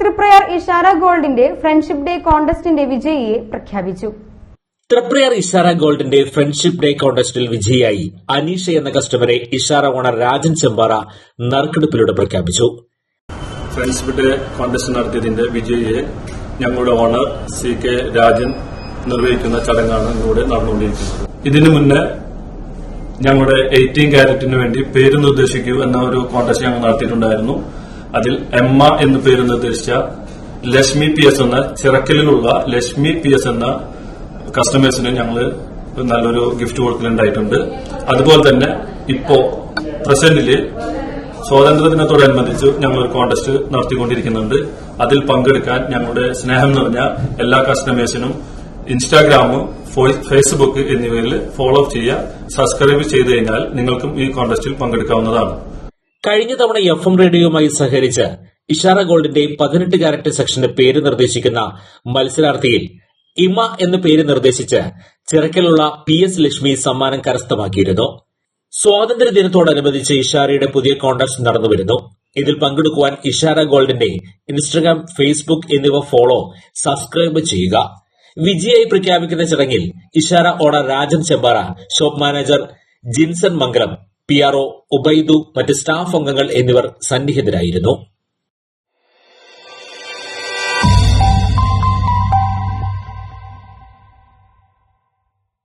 തൃപ്രയാർ ഇഷാര ഗോൾഡിന്റെ friendship day കോൺടെസ്റ്റിന്റെ വിജയിയെ പ്രഖ്യാപിച്ചു. ത്രിപ്രയർ ഇഷാര ഗോൾഡിന്റെ ഫ്രണ്ട്ഷിപ്പ് ഡേ കോൺടെസ്റ്റിൽ വിജയിയായി അനീഷ എന്ന കസ്റ്റമറെ ഇഷാര ഓണർ രാജൻ ചെമ്പാറ നറുക്കെടുപ്പിലൂടെ പ്രഖ്യാപിച്ചു. ഫ്രണ്ട്ഷിപ്പ് ഡേ കോൺടെസ്റ്റ് നടത്തിയതിന്റെ വിജയിയെ ഞങ്ങളുടെ ഓണർ സി കെ രാജൻ നിർവഹിക്കുന്ന ചടങ്ങാണ് ഇവിടെ നടന്നുകൊണ്ടിരിക്കുന്നത്. ഇതിനു മുന്നേ ഞങ്ങളുടെ എയ്റ്റീൻ കാരറ്റിന് വേണ്ടി പേര് നിർദ്ദേശിക്കൂ എന്ന ഒരു കോൺടെസ്റ്റ് ഞങ്ങൾ നടത്തിയിട്ടുണ്ടായിരുന്നു. അതിൽ എമ്മ എന്ന് പേര് നിർദ്ദേശിച്ച ലക്ഷ്മി പി എസ് എന്ന ചിറക്കലിലുള്ള ലക്ഷ്മി പി എസ് എന്ന കസ്റ്റമേഴ്സിന് ഞങ്ങൾ നല്ലൊരു ഗിഫ്റ്റ് കൊടുക്കലുണ്ടായിട്ടുണ്ട് അതുപോലെ തന്നെ ഇപ്പോ പ്രസന്റിൽ സ്വാതന്ത്ര്യദിനത്തോടനുബന്ധിച്ച് ഞങ്ങൾ ഒരു കോൺടെസ്റ്റ് നടത്തിക്കൊണ്ടിരിക്കുന്നുണ്ട്. അതിൽ പങ്കെടുക്കാൻ ഞങ്ങളുടെ സ്നേഹം നിറഞ്ഞ എല്ലാ കസ്റ്റമേഴ്സിനും ഇൻസ്റ്റാഗ്രാം ഫേസ്ബുക്ക് എന്നിവയിൽ ഫോളോ ചെയ്യുക സബ്സ്ക്രൈബ് ചെയ്തു കഴിഞ്ഞാൽ നിങ്ങൾക്കും ഈ കോൺടെസ്റ്റിൽ പങ്കെടുക്കാവുന്നതാണ്. കഴിഞ്ഞ തവണ എഫ് എം റേഡിയോയുമായി സഹകരിച്ച് ഇഷാറ ഗോൾഡിന്റെ പതിനെട്ട് കാരറ്റ് സെക്ഷന്റെ പേര് നിർദ്ദേശിക്കുന്ന മത്സരാർത്ഥിയിൽ ഇമ എന്ന പേര് നിർദ്ദേശിച്ച് ചിറക്കലുള്ള പി എസ് ലക്ഷ്മി സമ്മാനം കരസ്ഥമാക്കിയിരുന്നു. സ്വാതന്ത്ര്യ ദിനത്തോടനുബന്ധിച്ച് ഇഷാരയുടെ പുതിയ കോൺടാക്ട് നടന്നുവരുന്നു. ഇതിൽ പങ്കെടുക്കുവാൻ ഇഷാര ഗോൾഡിന്റെ ഇൻസ്റ്റഗ്രാം ഫേസ്ബുക്ക് എന്നിവ ഫോളോ സബ്സ്ക്രൈബ് ചെയ്യുക. വിജയായി പ്രഖ്യാപിക്കുന്ന ചടങ്ങിൽ Ishara owner Rajan Chempara shop manager Jinson Mangalam P R O Ubaid മറ്റ് സ്റ്റാഫ് അംഗങ്ങൾ എന്നിവർ സന്നിഹിതരായിരുന്നു.